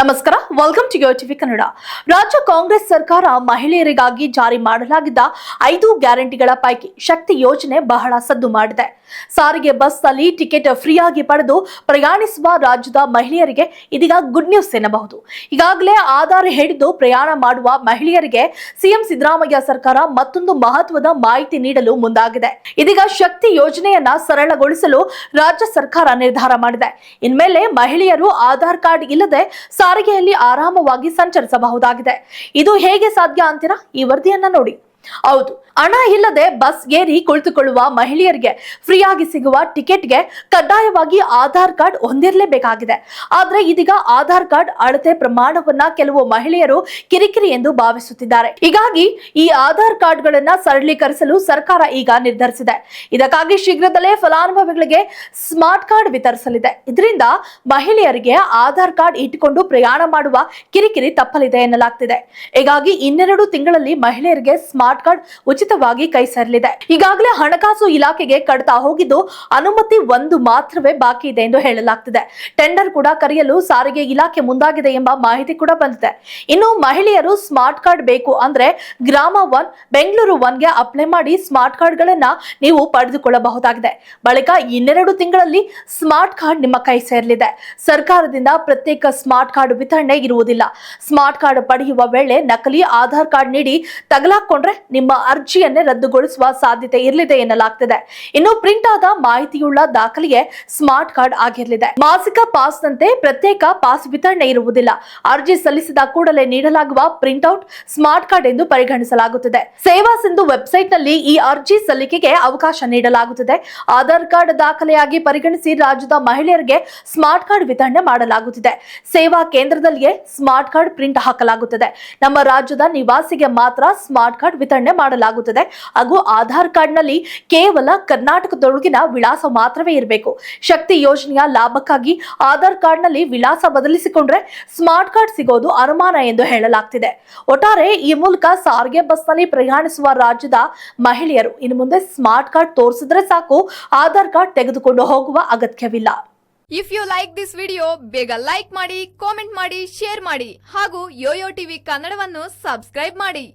ನಮಸ್ಕಾರ. Welcome to TV Kannada ರಾಜ್ಯ ಕಾಂಗ್ರೆಸ್ ಸರ್ಕಾರ ಮಹಿಳೆಯರಿಗಾಗಿ ಜಾರಿ ಮಾಡಲಾಗಿದ್ದ ಐದು ಗ್ಯಾರಂಟಿಗಳ ಪೈಕಿ ಶಕ್ತಿ ಯೋಜನೆ ಬಹಳ ಸದ್ದು ಮಾಡಿದೆ. ಸಾರಿಗೆ ಬಸ್ನಲ್ಲಿ ಟಿಕೆಟ್ ಫ್ರೀಯಾಗಿ ಪಡೆದು ಪ್ರಯಾಣಿಸುವ ರಾಜ್ಯದ ಮಹಿಳೆಯರಿಗೆ ಇದೀಗ ಗುಡ್ ನ್ಯೂಸ್ ಎನ್ನಬಹುದು. ಈಗಾಗಲೇ ಆಧಾರ್ ಹಿಡಿದು ಪ್ರಯಾಣ ಮಾಡುವ ಮಹಿಳೆಯರಿಗೆ ಸಿಎಂ ಸಿದ್ದರಾಮಯ್ಯ ಸರ್ಕಾರ ಮತ್ತೊಂದು ಮಹತ್ವದ ಮಾಹಿತಿ ನೀಡಲು ಮುಂದಾಗಿದೆ. ಇದೀಗ ಶಕ್ತಿ ಯೋಜನೆಯನ್ನ ಸರಳಗೊಳಿಸಲು ರಾಜ್ಯ ಸರ್ಕಾರ ನಿರ್ಧಾರ ಮಾಡಿದೆ. ಇನ್ಮೇಲೆ ಮಹಿಳೆಯರು ಆಧಾರ್ ಕಾರ್ಡ್ ಇಲ್ಲದೆ ಸಾರಿಗೆಯಲ್ಲಿ ಆರಾಮವಾಗಿ ಸಂಚರಿಸಬಹುದಾಗಿದೆ. ಇದು ಹೇಗೆ ಸಾಧ್ಯ ಅಂತೀರಾ? ಈ ವರದಿಯನ್ನ ನೋಡಿ. ಹೌದು, ಹಣ ಇಲ್ಲದೆ ಬಸ್ ಏರಿ ಕುಳಿತುಕೊಳ್ಳುವ ಮಹಿಳೆಯರಿಗೆ ಫ್ರೀಯಾಗಿ ಸಿಗುವ ಟಿಕೆಟ್ಗೆ ಕಡ್ಡಾಯವಾಗಿ ಆಧಾರ್ ಕಾರ್ಡ್ ಹೊಂದಿರಲೇಬೇಕಾಗಿದೆ. ಆದ್ರೆ ಇದೀಗ ಆಧಾರ್ ಕಾರ್ಡ್ ಅಳತೆ ಪ್ರಮಾಣವನ್ನ ಕೆಲವು ಮಹಿಳೆಯರು ಕಿರಿಕಿರಿ ಎಂದು ಭಾವಿಸುತ್ತಿದ್ದಾರೆ. ಹೀಗಾಗಿ ಈ ಆಧಾರ್ ಕಾರ್ಡ್ಗಳನ್ನ ಸರಳೀಕರಿಸಲು ಸರ್ಕಾರ ಈಗ ನಿರ್ಧರಿಸಿದೆ. ಇದಕ್ಕಾಗಿ ಶೀಘ್ರದಲ್ಲೇ ಫಲಾನುಭವಿಗಳಿಗೆ ಸ್ಮಾರ್ಟ್ ಕಾರ್ಡ್ ವಿತರಿಸಲಿದೆ. ಇದರಿಂದ ಮಹಿಳೆಯರಿಗೆ ಆಧಾರ್ ಕಾರ್ಡ್ ಇಟ್ಟುಕೊಂಡು ಪ್ರಯಾಣ ಮಾಡುವ ಕಿರಿಕಿರಿ ತಪ್ಪಲಿದೆ ಎನ್ನಲಾಗ್ತಿದೆ. ಹೀಗಾಗಿ ಇನ್ನೆರಡು ತಿಂಗಳಲ್ಲಿ ಮಹಿಳೆಯರಿಗೆ ಸ್ಮಾರ್ಟ್ ಕಾರ್ಡ್ ಉಚಿತವಾಗಿ ಕೈ ಸೇರಲಿದೆ. ಈಗಾಗಲೇ ಹಣಕಾಸು ಇಲಾಖೆಗೆ ಕಡತಾ ಹೋಗಿದ್ದು ಅನುಮತಿ ಒಂದು ಮಾತ್ರವೇ ಬಾಕಿ ಇದೆ ಎಂದು ಹೇಳಲಾಗ್ತಿದೆ. ಟೆಂಡರ್ ಕೂಡ ಕರೆಯಲು ಸಾರಿಗೆ ಇಲಾಖೆ ಮುಂದಾಗಿದೆ ಎಂಬ ಮಾಹಿತಿ ಕೂಡ ಬಂದಿದೆ. ಇನ್ನು ಮಹಿಳೆಯರು ಸ್ಮಾರ್ಟ್ ಕಾರ್ಡ್ ಬೇಕು ಅಂದ್ರೆ ಗ್ರಾಮ ಒನ್, ಬೆಂಗಳೂರು ಒನ್ಗೆ ಅಪ್ಲೈ ಮಾಡಿ ಸ್ಮಾರ್ಟ್ ಕಾರ್ಡ್ಗಳನ್ನ ನೀವು ಪಡೆದುಕೊಳ್ಳಬಹುದಾಗಿದೆ. ಬಳಿಕ ಇನ್ನೆರಡು ತಿಂಗಳಲ್ಲಿ ಸ್ಮಾರ್ಟ್ ಕಾರ್ಡ್ ನಿಮ್ಮ ಕೈ ಸೇರಲಿದೆ. ಸರ್ಕಾರದಿಂದ ಪ್ರತ್ಯೇಕ ಸ್ಮಾರ್ಟ್ ಕಾರ್ಡ್ ವಿತರಣೆ ಇರುವುದಿಲ್ಲ. ಸ್ಮಾರ್ಟ್ ಕಾರ್ಡ್ ಪಡೆಯುವ ವೇಳೆ ನಕಲಿ ಆಧಾರ್ ಕಾರ್ಡ್ ನೀಡಿ ತಗಲಾಕೊಂಡ್ರೆ ನಿಮ್ಮ ಅರ್ಜಿಯನ್ನೇ ರದ್ದುಗೊಳಿಸುವ ಸಾಧ್ಯತೆ ಇರಲಿದೆ ಎನ್ನಲಾಗ್ತಿದೆ. ಇನ್ನು ಪ್ರಿಂಟ್ ಆದ ಮಾಹಿತಿಯುಳ್ಳ ದಾಖಲೆಯೇ ಸ್ಮಾರ್ಟ್ ಕಾರ್ಡ್ ಆಗಿರಲಿದೆ. ಮಾಸಿಕ ಪಾಸ್ ನಂತೆ ಪ್ರತ್ಯೇಕ ಪಾಸ್ ವಿತರಣೆ ಇರುವುದಿಲ್ಲ. ಅರ್ಜಿ ಸಲ್ಲಿಸಿದ ಕೂಡಲೇ ನೀಡಲಾಗುವ ಪ್ರಿಂಟ್ಔಟ್ ಸ್ಮಾರ್ಟ್ ಕಾರ್ಡ್ ಎಂದು ಪರಿಗಣಿಸಲಾಗುತ್ತದೆ. ಸೇವಾ ಸಿಂಧು ವೆಬ್ಸೈಟ್ನಲ್ಲಿ ಈ ಅರ್ಜಿ ಸಲ್ಲಿಕೆಗೆ ಅವಕಾಶ ನೀಡಲಾಗುತ್ತದೆ. ಆಧಾರ್ ಕಾರ್ಡ್ ದಾಖಲೆಯಾಗಿ ಪರಿಗಣಿಸಿ ರಾಜ್ಯದ ಮಹಿಳೆಯರಿಗೆ ಸ್ಮಾರ್ಟ್ ಕಾರ್ಡ್ ವಿತರಣೆ ಮಾಡಲಾಗುತ್ತಿದೆ. ಸೇವಾ ಕೇಂದ್ರದಲ್ಲಿಯೇ ಸ್ಮಾರ್ಟ್ ಕಾರ್ಡ್ ಪ್ರಿಂಟ್ ಹಾಕಲಾಗುತ್ತದೆ. ನಮ್ಮ ರಾಜ್ಯದ ನಿವಾಸಿಗೆ ಮಾತ್ರ ಸ್ಮಾರ್ಟ್ ಕಾರ್ಡ್ ವಿತರಣೆ ಮಾಡಲಾಗುತ್ತದೆ. ಹಾಗೂ ಆಧಾರ್ ಕಾರ್ಡ್ನಲ್ಲಿ ಕೇವಲ ಕರ್ನಾಟಕದೊಳಗಿನ ವಿಳಾಸ ಮಾತ್ರವೇ ಇರಬೇಕು. ಶಕ್ತಿ ಯೋಜನೆಯ ಲಾಭಕ್ಕಾಗಿ ಆಧಾರ್ ಕಾರ್ಡ್ನಲ್ಲಿ ವಿಳಾಸ ಬದಲಿಸಿಕೊಂಡ್ರೆ ಸ್ಮಾರ್ಟ್ ಕಾರ್ಡ್ ಸಿಗೋದು ಅನುಮಾನ ಎಂದು ಹೇಳಲಾಗ್ತಿದೆ. ಒಟ್ಟಾರೆ ಈ ಮೂಲಕ ಸಾರಿಗೆ ಬಸ್ನಲ್ಲಿ ಪ್ರಯಾಣಿಸುವ ರಾಜ್ಯದ ಮಹಿಳೆಯರು ಇನ್ನು ಮುಂದೆ ಸ್ಮಾರ್ಟ್ ಕಾರ್ಡ್ ತೋರಿಸಿದ್ರೆ ಸಾಕು, ಆಧಾರ್ ಕಾರ್ಡ್ ತೆಗೆದುಕೊಂಡು ಹೋಗುವ ಅಗತ್ಯವಿಲ್ಲ. If you like this video ಬೇಗ ಲೈಕ್ ಮಾಡಿ ಕಾಮೆಂಟ್ ಮಾಡಿ ಶೇರ್ ಮಾಡಿ ಹಾಗೂ ಯೋಯೋ ಟಿವಿ ಕನ್ನಡವನ್ನು ಸಬ್ಸ್ಕ್ರೈಬ್ ಮಾಡಿ.